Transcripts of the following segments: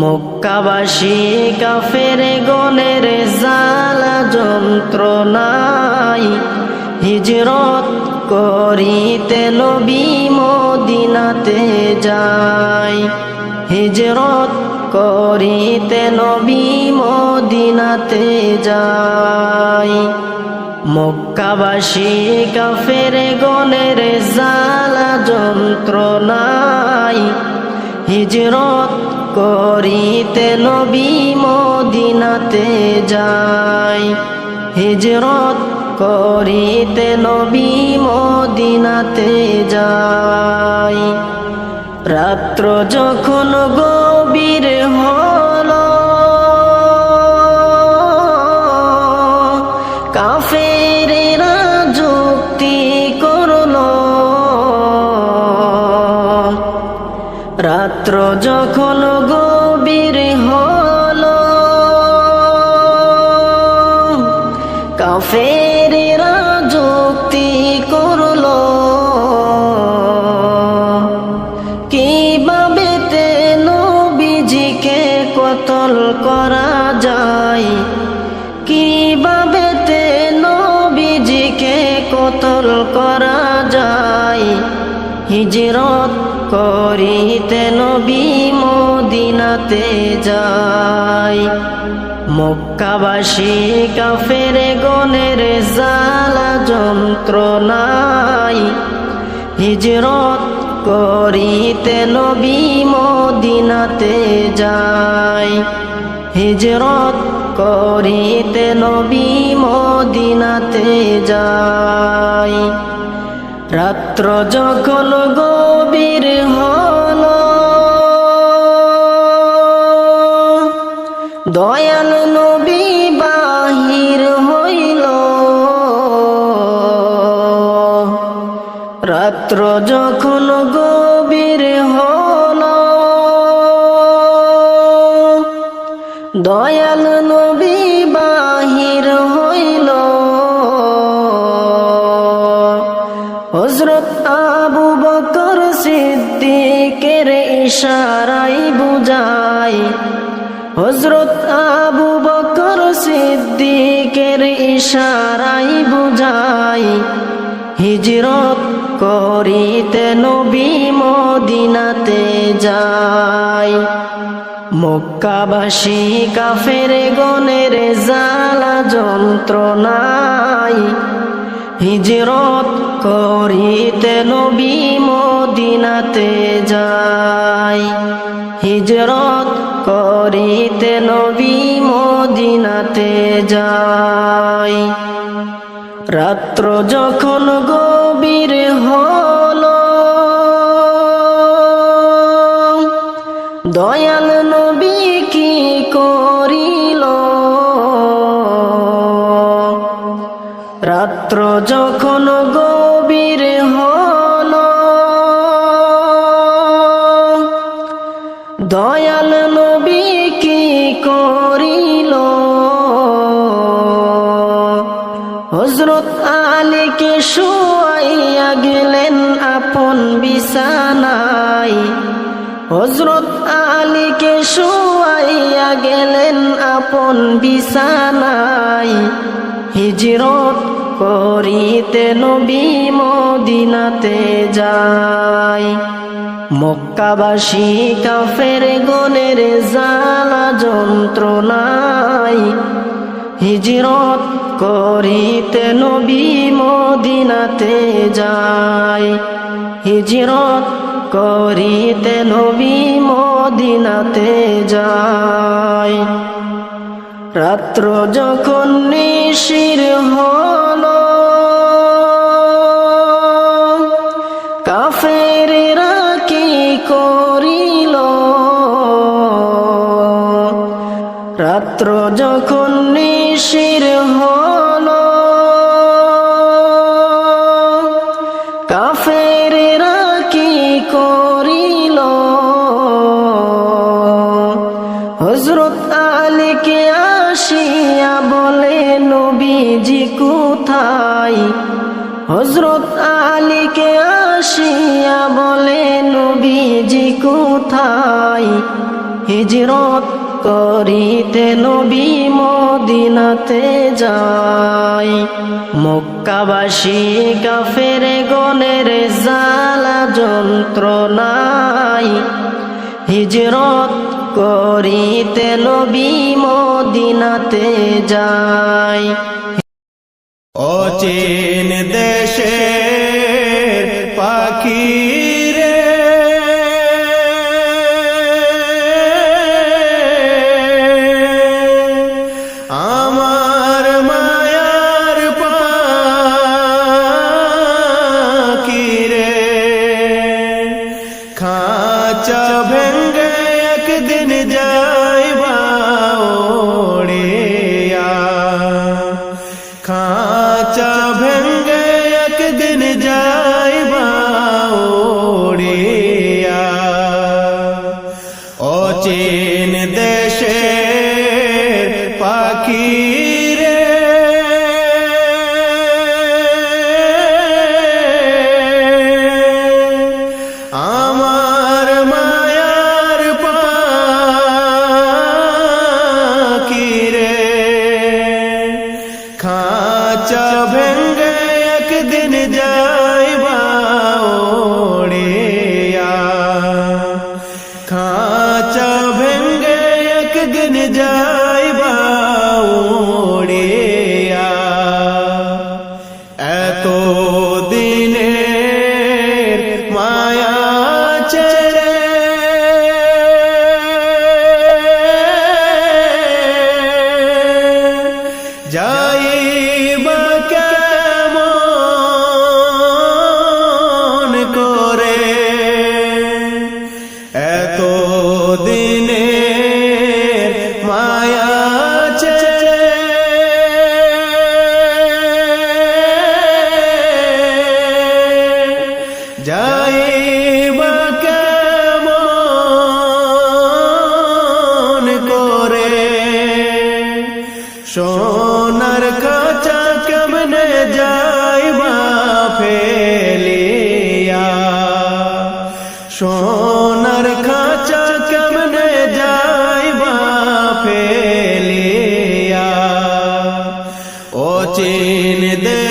মক্কাবাসী কাফের গনের জালা যন্ত্রণাই হিজরত করিতে নবী মদিনাতে যায়। হিজরত করিতে নবী মদিনাতে যায়। মক্কাবাসী কাফের গনের জালা যন্ত্রণাই হিজরত করিতে নবী মদিনাতে যায়। হিজরত করিতে নবী মদিনাতে যায়। রাত্র যখন গভীর রাত্র যখন মদিনাতে যায় মক্কাবাসী কাফের গনের জালা যন্ত্রণাই হিজরত করিতে নবী মদিনাতে যায় হিজরত করিতে নবী মদিনাতে যায় রাত্র যখন গভীর হল দয়াল নবী বাহির হইল। রাত্র যখন গভীর হল, দয়াল নবী বাহির হইল। হজরত আবু বকর সিদ্দিকের ইশারাই বুঝাই হজরত আবু বকর সিদ্দিকের ইশারাই বুঝাই, হিজরত করিতে নবী মদিনাতে যায় মক্কাবাসী কাফের গনের জালা যন্ত্রণাই হিজরত করিতে নবী মদিনাতে যায় হিজরত করিতে নবী মদিনাতে যায় রাত্র যখন গভীর হল, দয়াল নবী কি করিল? রাত্র যখন গভীর হল, দয়াল নবী করিল। হজরত আলীকে শুয়াইয়া গেলেন আপন বিছানায়। হজরত আলীকে শুয়াইয়া গেলেন আপন বিছানায়। হিজরত করিতে নবী মদিনাতে যায়। মক্কাবাসী কাফের গনের জালা যন্ত্রণায় হিজরত করিতে নবী মদিনাতে যায়। হিজরত করিতে নবী মদিনাতে যায়। রাত্র যখন নিশির হল রাত্র যখন নিশির হল কাফেরা কি করিল? হজরত আলীকে আসিয়া বলে, নবীজি কোথায়? হজরত আলীকে আসিয়া বলে, নবীজি কোথায়? হিজরত করিতে নবী মদিনাতে যাই মক্কাবাসী কাফের গনের জালা যন্ত্রণাই হিজরত করিতে নবী মদিনাতে যাই অচেন দেশে পাখি چبھیں ایک دن جا Yeah.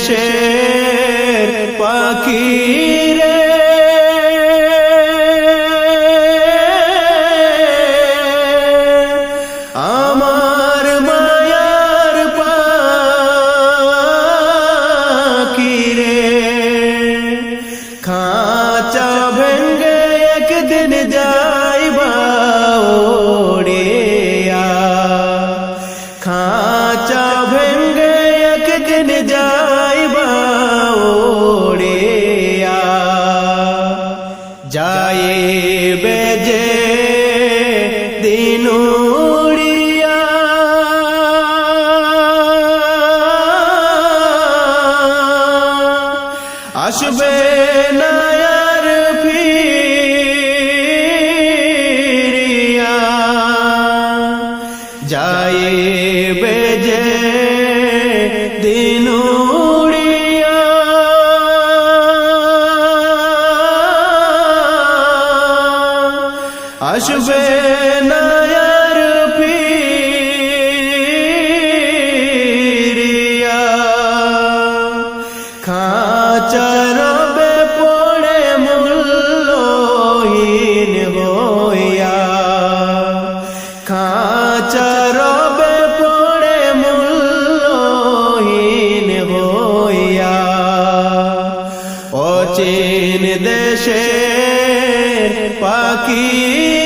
দেশের পাখি जाए খাঁচারবে পড়ে মূল্যহীন হইয়া। অচেন দেশে পাখি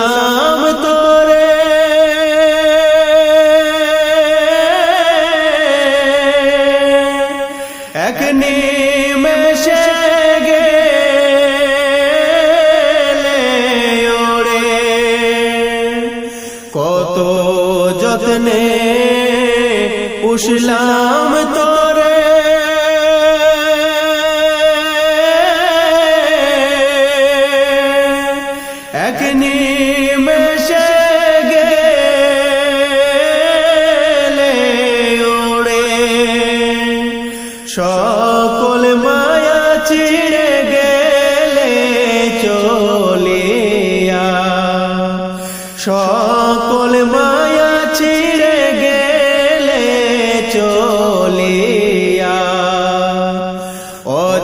সালাম তোরে। এক কত যত্নে পুষলা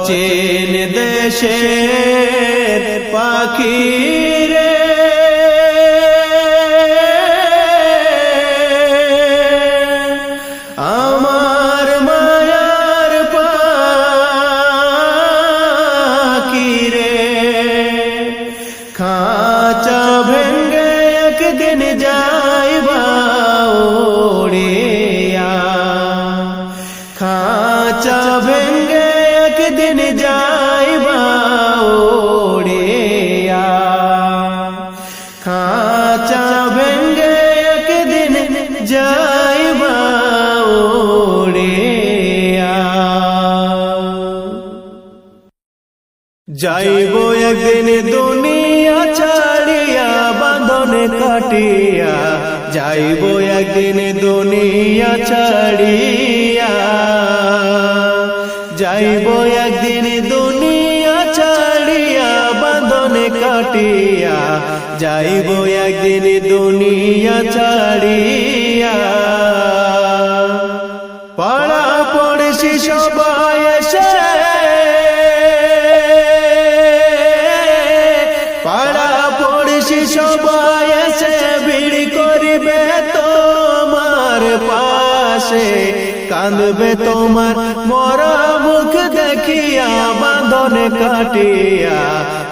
অচেন দেশের পাখি যাইব একদিন দুনিয়া ছাড়িয়া, বাঁধন কাটিয়া। যাইব একদিন দুনিয়া ছাড়িয়া। যাইব একদিন দুনিয়া ছাড়িয়া, বাঁধন কাটিয়া। যাইব একদিন দুনিয়া ছাড়িয়া। তোমার মরা মুখ দেখিয়া বাঁধন কাটিয়া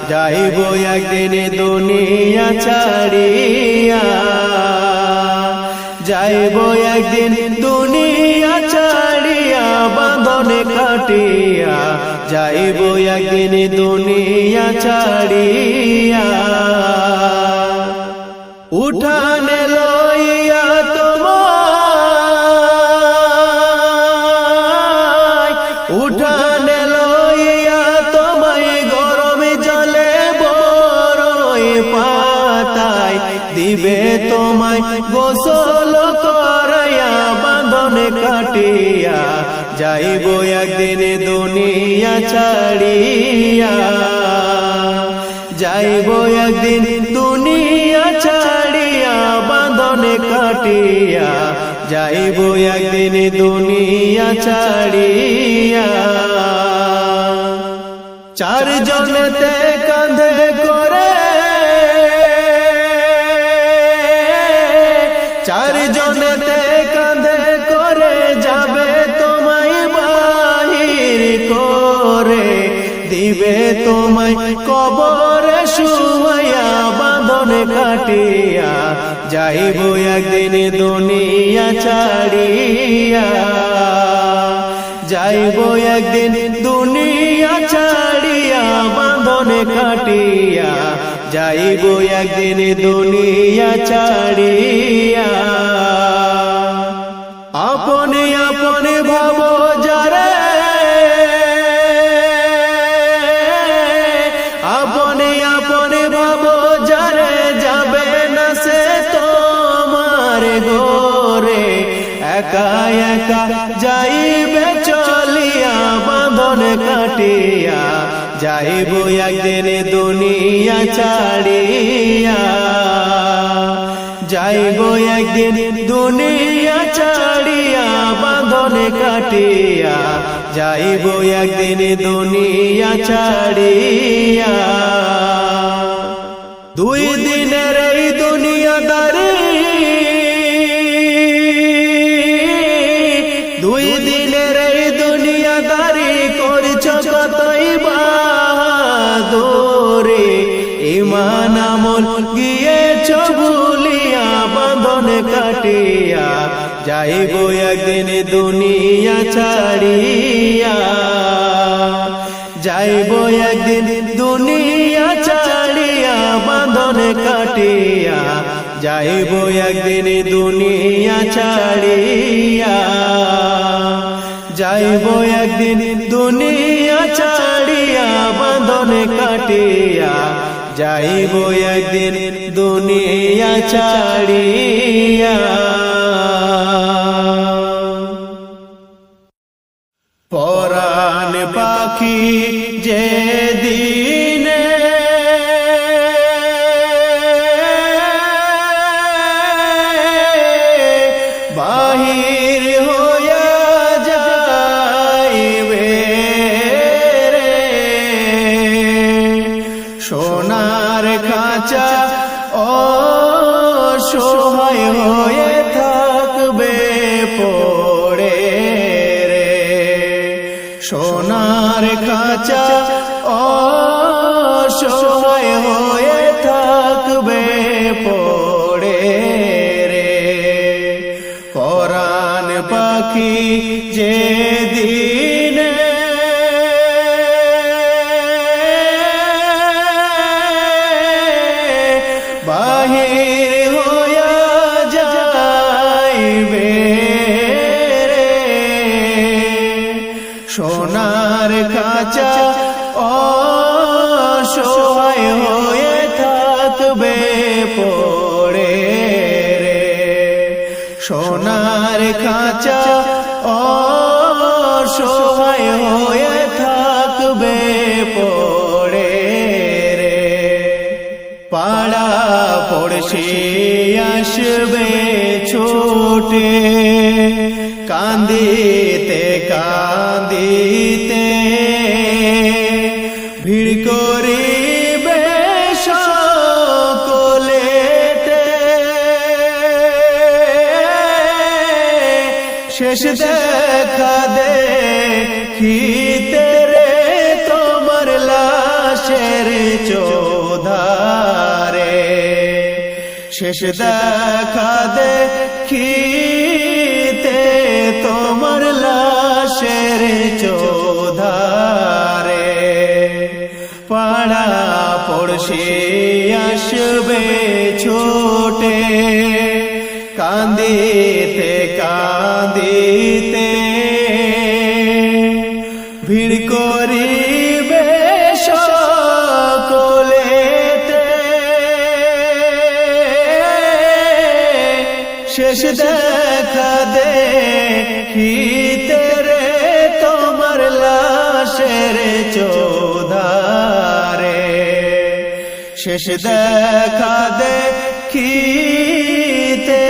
যাইব একদিন দুনিয়া ছাড়িয়া। যাইব একদিন দুনিয়া ছাড়িয়া বাঁধন কাটিয়া। যাইব একদিন দুনিয়া ছাড়িয়া। উঠানে গোসল করাইয়া, বাঁধন কাটিয়া, যাইব একদিন দুনিয়া ছাড়িয়া। যাইব একদিন দুনিয়া ছাড়িয়া, বাঁধন কাটিয়া, যাইব একদিন দুনিয়া ছাড়িয়া। চার জনতে কাঁধে তোমায় কবরে শুয়াইয়া বাঁধন কাটিয়া যাইব একদিন দুনিয়া ছাড়িয়া। যাইব একদিন দুনিয়া ছাড়িয়া বাঁধন কাটিয়া। যাইব একদিন দুনিয়া ছাড়িয়া। একা যাইবে চলিয়া, বাঁধন কাটিয়া, যাইব একদিন দুনিয়া ছাড়িয়া। যাইব একদিন দুনিয়া ছাড়িয়া, বাঁধন কাটিয়া, যাইব একদিন দুনিয়া ছাড়িয়া। দুই দিনের বাহাদুরে ইমান আমল গিয়েছ ভুলিয়া বাঁধন কাটিয়া, যাইব একদিন দুনিয়া ছাড়িয়া। যাইব একদিন দুনিয়া ছাড়িয়া, বাঁধন কাটিয়া, যাইব একদিন দুনিয়া ছাড়িয়া। যাইব একদিন দুনিয়া ছাড়িয়া। বাঁধন কাটিয়া যাইব একদিন দুনিয়া ছাড়িয়া। পাখি যে দিনে বাহির হইয়া যাইবে সোনার কাঁচা অসহায় হয়ে থাকবে পড়ে রে। সোনার খাঁচা পড়শি আসবে ছোটে। শেষ দেখা দে খিতে তোমার লাশের চোধারে। পাড়া পড়শে আসবে ছোটে কান্দিতে দেখা দে খিতে রে তোমার লাশের চোধারে। শেষ দেখা দে খিতে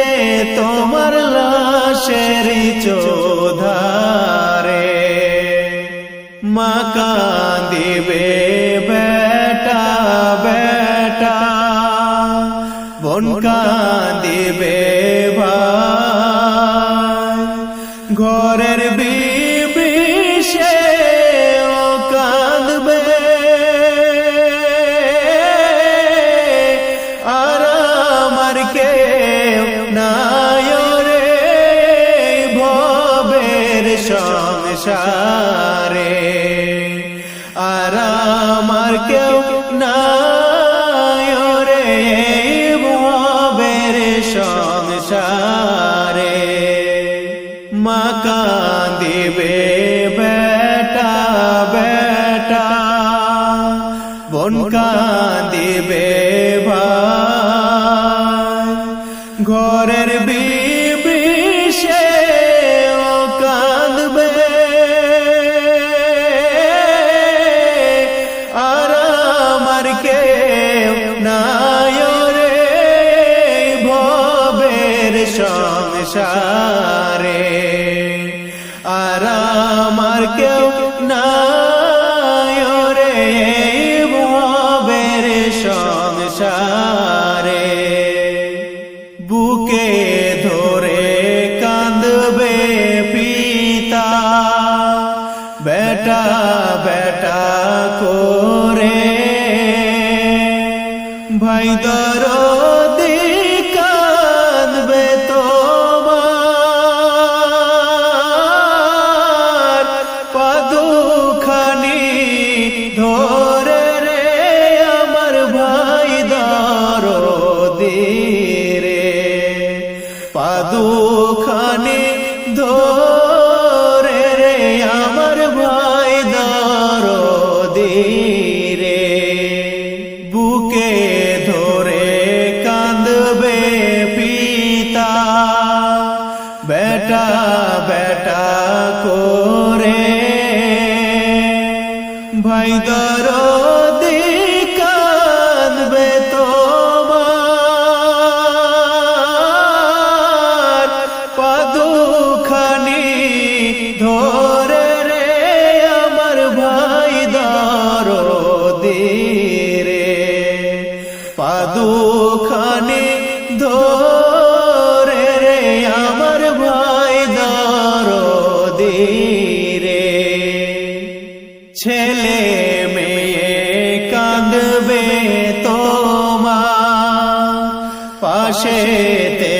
তোমার লাশের চোধারে। মা কান্দিবে মা কান্দিবে বেটা বেটা। বোন কান্দিবে ভাই কেউ নাই রে ভবের সংসারে। বুকে ধরে কাঁদবে পিতা বেটা বেটা করে। ভাই দরদি সে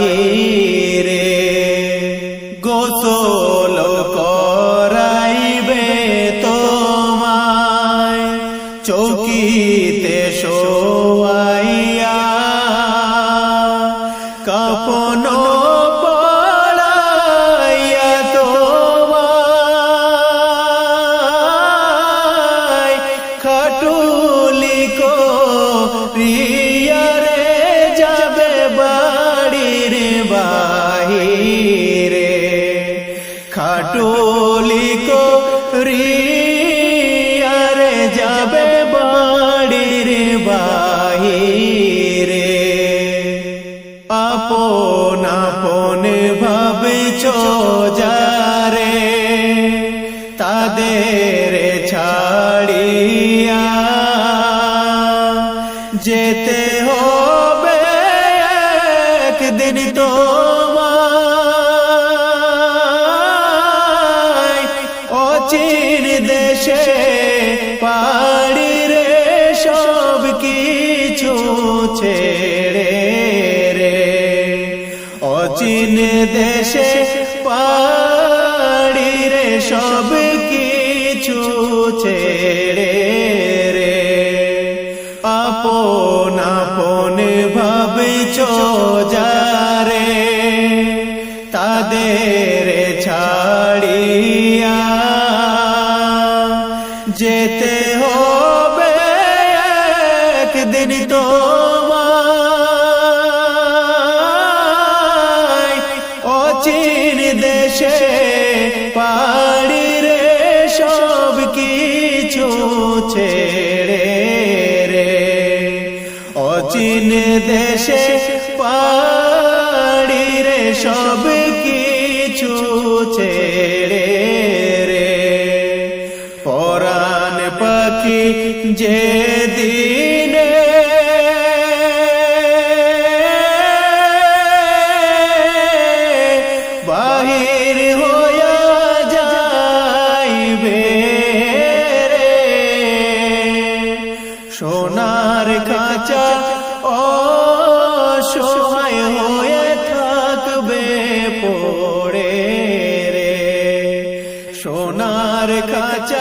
है আমাদের ছাড়িয়া যেতে হবে একদিন তোমায়। অচির দেশে পাড়ি রে সব কিছু ছেড়ে রে। অচিন দেশে যারে তাদের ছাড়িয়া যেতে হবে একদিন তো অচিন দেশে পাড়ি রে সব কিছু ছেড়ে রে। অচিন দেশ যে দিনে বাহির হইয়া যাইবে রে। সোনার কাঁচা ও সোহায় হয়ে থাকবে পড়ে রে। সোনার কাঁচা